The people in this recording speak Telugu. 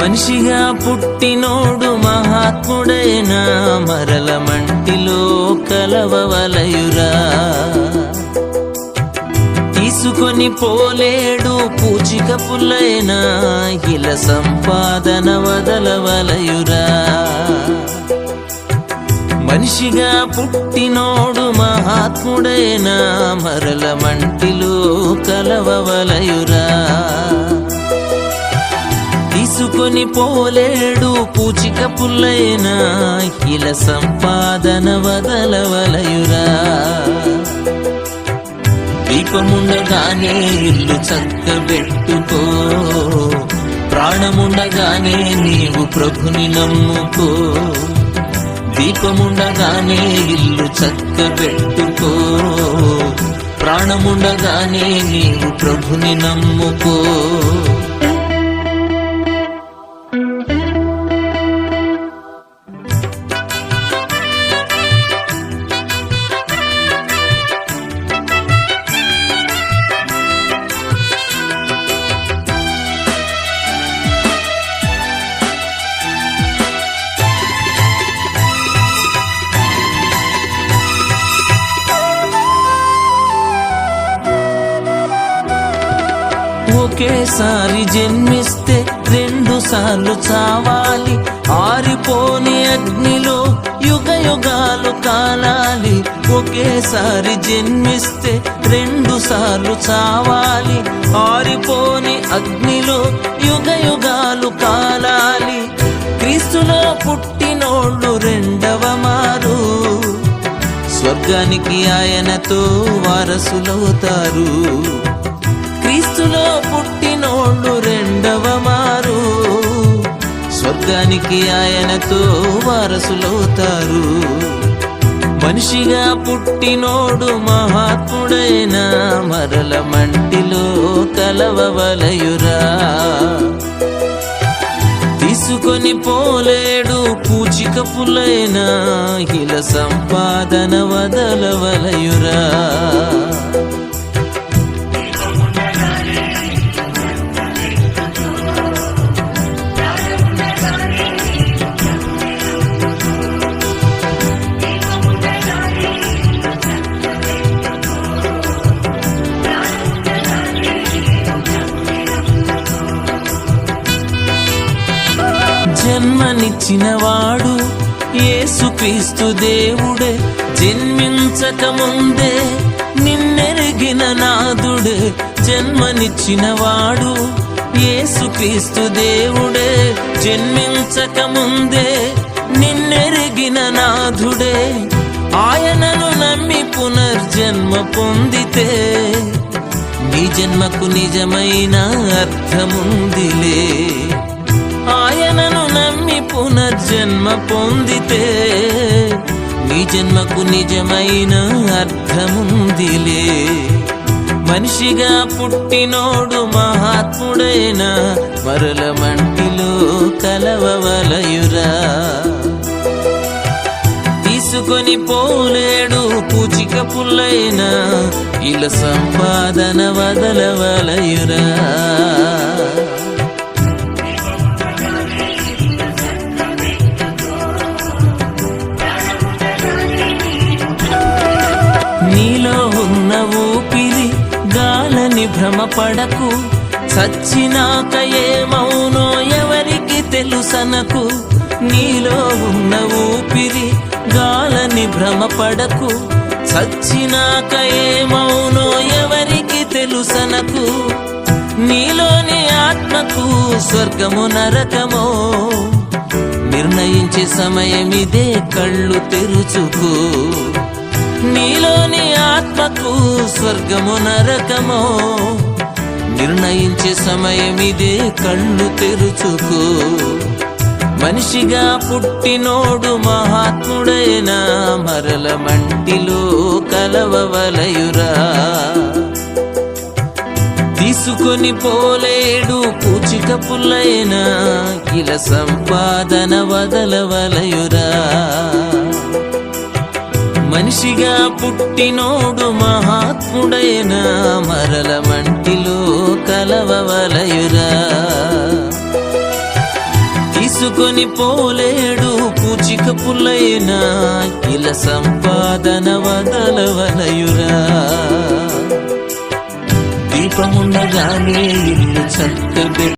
మనిషిగా పుట్టినోడు మహాత్ముడైన మరల మంటిలో కలవవలయురా. తీసుకొని పోలేడు పూచిక పుల్లైన ఇల సంపాదన వదలవలయురా. మనిషిగా పుట్టినోడు మహాత్ముడైన మరల మంటిలో కలవవలయురా. పుచ్చుకొని పోలేడు పూచిక పుల్లైనా ఇలా సంపాదన వదలవలయురా. దీపముండగానే ఇల్లు చక్కబెట్టుకో. ప్రాణముండగానే నీవు ప్రభుని నమ్ముకో. దీపముండగానే ఇల్లు చక్కబెట్టుకో. ప్రాణముండగానే నీవు ప్రభుని నమ్ముకో. ఒకేసారి జన్మిస్తే రెండు సార్లు చావాలి. ఆరిపోని అగ్నిలో యుగ యుగాలు కాలాలి. ఒకేసారి జన్మిస్తే రెండు సార్లు చావాలి. ఆరిపోని అగ్నిలో యుగ యుగాలు కాలాలి. క్రీస్తులో పుట్టినోళ్ళు రెండవ మారు. స్వర్గానికి ఆయనతో వారసులవుతారు. పుట్టినోళ్ళు రెండవ మారు. స్వర్గానికి ఆయనతో వారసులవుతారు. మనిషిగా పుట్టినోడు మహాత్ముడైన మరల మంటిలో కలవవలయురా. తీసుకొని పోలేడు పూచిక ఇలా సంపాదన వదలవలయురా. జన్మనిచ్చినవాడు యేసుక్రీస్తు దేవుడే. జన్మించక ముందే నిన్నెరిగిన నాదుడే. జన్మనిచ్చినవాడు యేసుక్రీస్తు దేవుడే. జన్మించక ముందే నిన్నెరిగిన నాథుడే ఆయనను నమ్మి పునర్జన్మ పొందితే నీ జన్మకు నిజమైన అర్థముందిలే. జన్మ పొందితే నీ జన్మకు నిజమైన అర్థముందిలే. మనిషిగా పుట్టినోడు మహాత్ముడైన మరల మంటిలో కలవవలయురా. తీసుకొని పోలేడు పూచిక పుల్లైన ఇల సంపాదన వదలవలయురా. భ్రమపడకు చచ్చినాక ఏమౌనో ఎవరికి తెలుసనకు నీలో ఉన్న ఊపిరి గాలని భ్రమపడకు చచ్చినాక ఏమౌనో ఎవరికి తెలుసనకు నీలోని ఆత్మకు స్వర్గము నరకమో. నిర్ణయించే సమయమిదే కళ్ళు తెరుచుకో. నీలోని ఆత్మకు స్వర్గము నరకమో. నిర్ణయించే సమయమిదే కళ్ళు తెరుచుకో. మనిషిగా పుట్టినోడు మహాత్ముడైన మరల మంటిలో కలవవలయురా. తీసుకొని పోలేడు పూచిక పుల్లైన ఇలా సంపాదన వదలవలయురా. మనిషిగా పుట్టినోడు మహాత్ముడైన మరల మంటిలో కలవవలయురా. తీసుకొని పోలేడు పూచిక పుల్లైన ఇలా సంపాదన వదలవలయురా. దీపముండగానే ఇల్లు చక్కబెట్టి